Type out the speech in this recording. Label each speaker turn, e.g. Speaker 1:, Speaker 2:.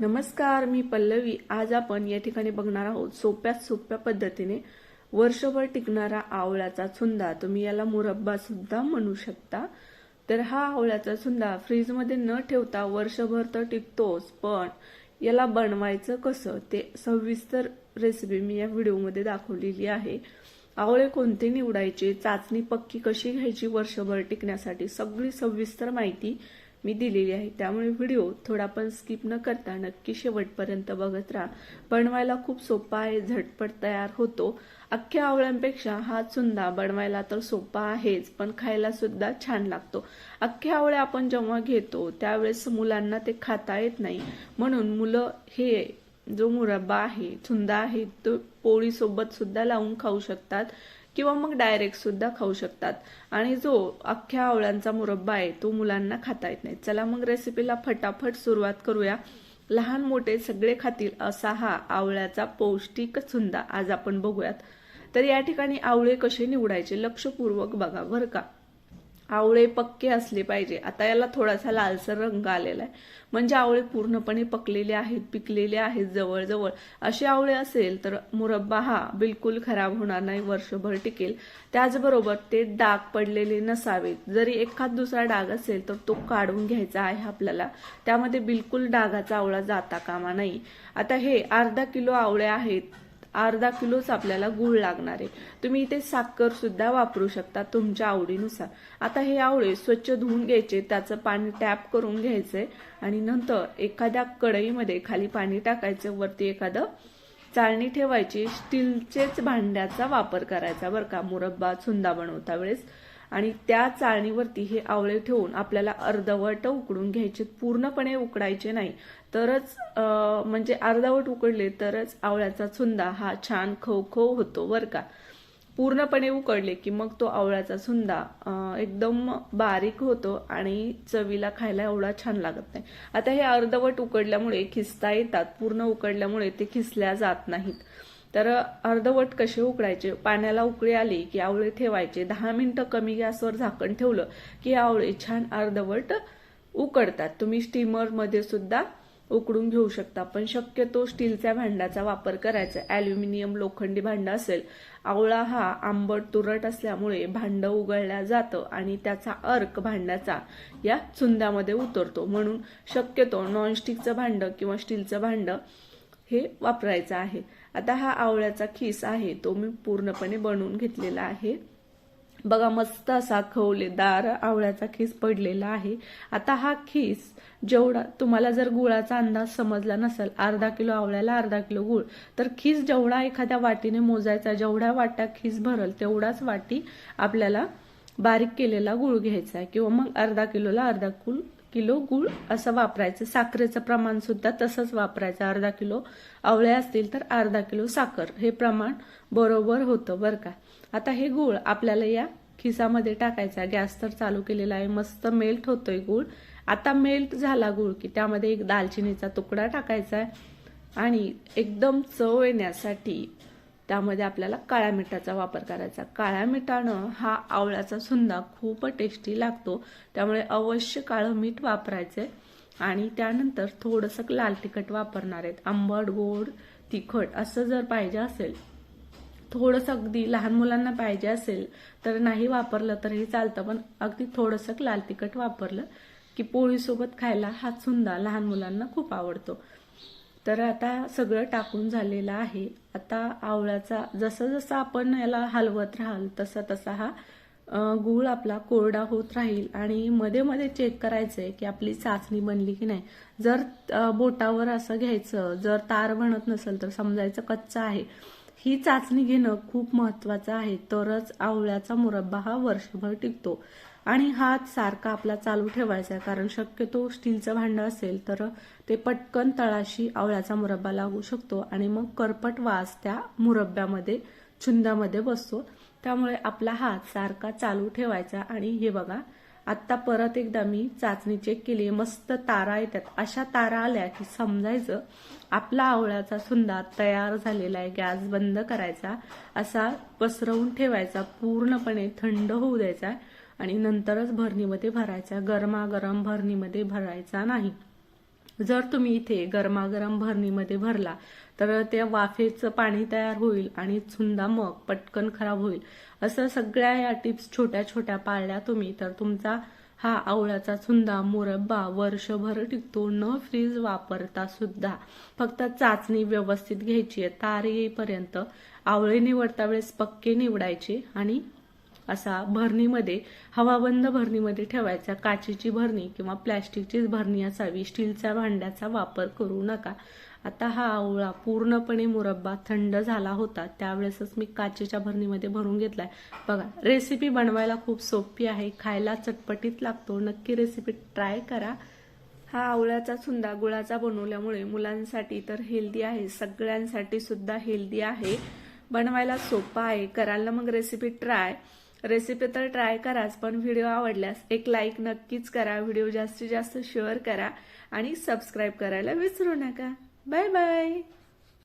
Speaker 1: नमस्कार मी पल्लवी. आज आपण या ठिकाणी बघणार आहोत सोप्यात सोप्या पद्धतीने वर्षभर टिकणारा आवळ्याचा चुंदा तुम्ही याला मुरब्बा सुद्धा म्हणू शकता. तर हा आवळ्याचा चुंदा फ्रीजमध्ये न ठेवता वर्षभर तर टिकतोच पण याला बनवायचं कसं? ते सविस्तर रेसिपी मी या व्हिडिओमध्ये दाखवलेली आहे. आवळे कोणते निवडायचे? चाचणी पक्की कशी घ्यायची? वर्षभर टिकण्यासाठी सगळी सविस्तर माहिती मी दिलेली आहे. त्यामुळे व्हिडिओ थोडा पण स्किप न करता नक्की शेवटपर्यंत बघत राहा. बनवायला खूप सोपा आहे झटपट तयार होतो. अख्ख्या आवळ्यांपेक्षा हा चुंदा बनवायला तर सोपा आहेच पण खायला सुद्धा छान लागतो. अख्ख्या आवळ्या आपण जेव्हा घेतो त्यावेळेस मुलांना ते खाता येत नाही. म्हणून मुलं हे जो मुरब्बा आहे चुंदा आहे तो पोळी सोबत सुद्धा लावून खाऊ शकतात. किंवा मग डायरेक्ट सुद्धा खाऊ शकतात. आणि जो अख्ख्या आवळ्यांचा मुरब्बा आहे तो मुलांना खाता येत नाही. चला मग रेसिपीला फटाफट सुरुवात करूया. लहान मोठे सगळे खातील असा हा आवळ्याचा पौष्टिक छुंदा आज आपण बघूयात. तर या ठिकाणी आवळे कसे निवडायचे? लक्षपूर्वक बघा बरं का. आवळे पक्के असले पाहिजे. आता याला थोडासा लालसर रंग आलेला आहे. म्हणजे आवळे पूर्णपणे पकलेले आहेत पिकलेले आहेत जवळजवळ. असे आवळे असेल तर मुरब्बा हा बिलकुल खराब होणार नाही वर्षभर टिकेल. त्याचबरोबर ते डाग पडलेले नसावेत. जरी एखाद दुसरा डाग असेल तर तो काढून घ्यायचा आहे आपल्याला. त्यामध्ये बिलकुल डागाचा आवळा जाता कामा नाही. आता हे अर्धा किलो आवळे आहेत. अर्धा किलोच आपल्याला गुळ लागणार आहे. तुम्ही इथे साखर सुद्धा वापरू शकता तुमच्या आवडीनुसार. आता हे आवळे स्वच्छ धुवून घ्यायचे त्याचं पाणी टॅप करून घ्यायचंय आणि नंतर एखाद्या कढईमध्ये खाली पाणी टाकायचं वरती एखादं चाळणी ठेवायची स्टीलचेच भांड्याचा वापर करायचा बरं का. मुरब्बा सुंदा बनवता वेळेस. आणि त्या चाळणीवरती हे आवळे ठेवून आपल्याला अर्धवट उकडून घ्यायचे पूर्णपणे उकडायचे नाही. तरच म्हणजे अर्धवट उकडले तरच आवळ्याचा चुंदा हा छान खवखव होतो बर का. पूर्णपणे उकडले की मग तो आवळ्याचा चुंदा एकदम बारीक होतो आणि चवीला खायला एवढा छान लागत नाही. आता हे अर्धवट उकडल्यामुळे खिसता येतात पूर्ण उकडल्यामुळे ते खिसल्या जात नाहीत. तर अर्धवट कसे उकडायचे? पाण्याला उकळी आली की आवळे ठेवायचे. दहा मिनिटं कमी गॅसवर झाकण ठेवलं की आवळे छान अर्धवट उकडतात. तुम्ही स्टीमरमध्ये सुद्धा उकडून घेऊ शकता पण शक्यतो स्टीलच्या भांड्याचा वापर करायचा. अॅल्युमिनियम लोखंडी भांड असेल. आवळा हा आंबट तुरट असल्यामुळे भांड उगळल्या जातं आणि त्याचा अर्क भांड्याचा या चुंद्यामध्ये उतरतो. म्हणून शक्यतो नॉनस्टिकचं भांड किंवा स्टीलचं भांड हे वापरायचं आहे. आता हा आवळ्याचा खीस आहे तो मी पूर्णपणे बनवून घेतलेला आहे. बघा मस्त असा खवलेदार आवळ्याचा खीस पडलेला आहे. आता हा खीस जेवढा तुम्हाला जर गुळाचा अंदाज समजला नसेल अर्धा किलो आवळ्याला अर्धा किलो गुळ तर खीस जेवढा एखाद्या वाटीने मोजायचा जेवढ्या वाट्या खीस भरल तेवढाच वाटी आपल्याला बारीक केलेला गुळ घ्यायचा आहे. किंवा मग अर्धा किलोला अर्धा कुल किलो गुळ असं वापरायचं. साखरेचं प्रमाण सुद्धा तसंच वापरायचं. अर्धा किलो आवळे असतील तर अर्धा किलो साखर. हे प्रमाण बरोबर होतं बरं का. आता हे गुळ आपल्याला या खिसामध्ये टाकायचा गॅस तर चालू केलेला आहे. मस्त मेल्ट होतोय गुळ. आता मेल्ट झाला गुळ की त्यामध्ये एक दालचिनीचा तुकडा टाकायचा आहे. आणि एकदम चव येण्यासाठी त्यामध्ये आपल्याला काळ्या मिठाचा वापर करायचा. काळ्या मिठानं हा आवळ्याचा सुंदा खूप टेस्टी लागतो. त्यामुळे अवश्य काळं मीठ वापरायचंय. आणि त्यानंतर थोडंसं लाल तिखट वापरणार आहेत. आंबट गोड तिखट असं जर पाहिजे असेल थोडंसं अगदी लहान मुलांना पाहिजे असेल तर नाही वापरलं तरीही चालतं. पण अगदी थोडंसं लाल तिखट वापरलं की पोळीसोबत खायला हा सुंदा लहान मुलांना खूप आवडतो. तर आता सगळं टाकून झालेलं आहे. आता आवळ्याचा जसं जसं आपण याला हलवत राहाल तसा तसा हा गूळ आपला कोरडा होत राहील. आणि मध्ये मध्ये चेक करायचंय की आपली चाचणी बनली की नाही. जर बोटावर असं घ्यायचं जर तार बनत नसेल तर समजायचं कच्चा आहे. ही चाचणी घेणं खूप महत्वाचं आहे. तरच आवळ्याचा मुरब्बा हा वर्षभर टिकतो. आणि हात सारखा आपला चालू ठेवायचा आहे. कारण शक्यतो स्टीलचं भांडं असेल तर ते पटकन तळाशी आवळ्याचा मुरब्बा लागू शकतो. आणि मग करपट वास त्या मुरब्ब्यामध्ये छुंदामध्ये बसतो. त्यामुळे आपला हात सारखा चालू ठेवायचा. आणि हे बघा आत्ता परत एकदा मी चाचणी चेक केली. मस्त तारा येतात. अशा तारा आल्या की समजायचं आपला आवळ्याचा सुंदा तयार झालेला आहे. गॅस बंद करायचा असा पसरवून ठेवायचा पूर्णपणे थंड होऊ द्यायचा आणि नंतरच भरणीमध्ये भरायचा. गरमागरम भरणीमध्ये भरायचा नाही.
Speaker 2: जर तुम्ही इथे गरमागरम भरणीमध्ये भरला तर त्या वाफेचं पाणी तयार होईल आणि चुंदा मग पटकन खराब होईल. असं सगळ्या या टिप्स छोट्या छोट्या पाळल्या तुम्ही तर तुमचा हा आवळ्याचा चुंदा मुरब्बा वर्षभर टिकतो. न फ्रीज वापरता सुद्धा. फक्त चाचणी व्यवस्थित घ्यायची आहे. तार येईपर्यंत आवळे निवडता वेळेस पक्के निवडायचे आणि असा भरणीमध्ये हवाबंद भरणीमध्ये ठेवायचा. काचेची भरणी किंवा प्लॅस्टिकचीच भरणी असावी. स्टीलच्या भांड्याचा वापर करू नका. आता हा आवळा पूर्णपणे मुरब्बा थंड झाला होता. त्यावेळेसच मी काचेच्या भरणीमध्ये भरून घेतलाय. बघा रेसिपी बनवायला खूप सोपी आहे. खायला चटपटीत लागतो. नक्की रेसिपी ट्राय करा.
Speaker 1: हा आवळ्याचा सुंदा गुळाचा बनवल्यामुळे मुलांसाठी तर हेल्दी आहे. सगळ्यांसाठी सुद्धा हेल्दी आहे. बनवायला सोपा आहे. कराल ना मग रेसिपी ट्राय रेसिपी तर ट्राय कराच पण व्हिडिओ आवडल्यास एक लाईक नक्कीच करा. व्हिडिओ जास्तीत जास्त शेअर करा आणि सबस्क्राईब करायला विसरू नका. Bye bye